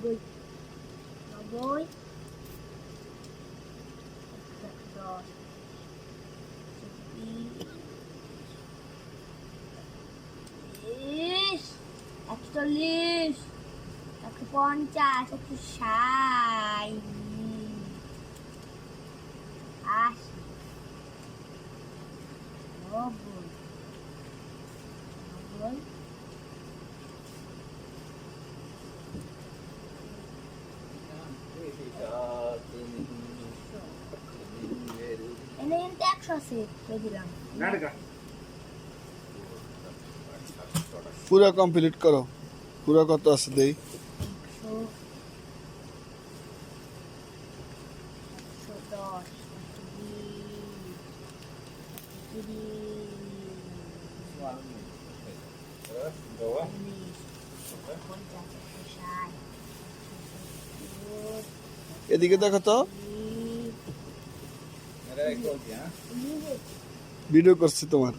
নব্বই নব্বই দশ চব্বিশ একচল্লিশ একশো পঞ্চাশ একশো ষাট আশি নব্বই নব্বই একশো আছে দিলাম। পুরো কমপ্লিট করো। পুরো কত আছে দেই? একশো একশো দশ একশো বিশ একশো তিরিশ চল্লিশ একশো পঞ্চাশ একশো ষাট একশো সত্তর এদিকে দেখো তো আশি, ভিডিও করছি তোমার।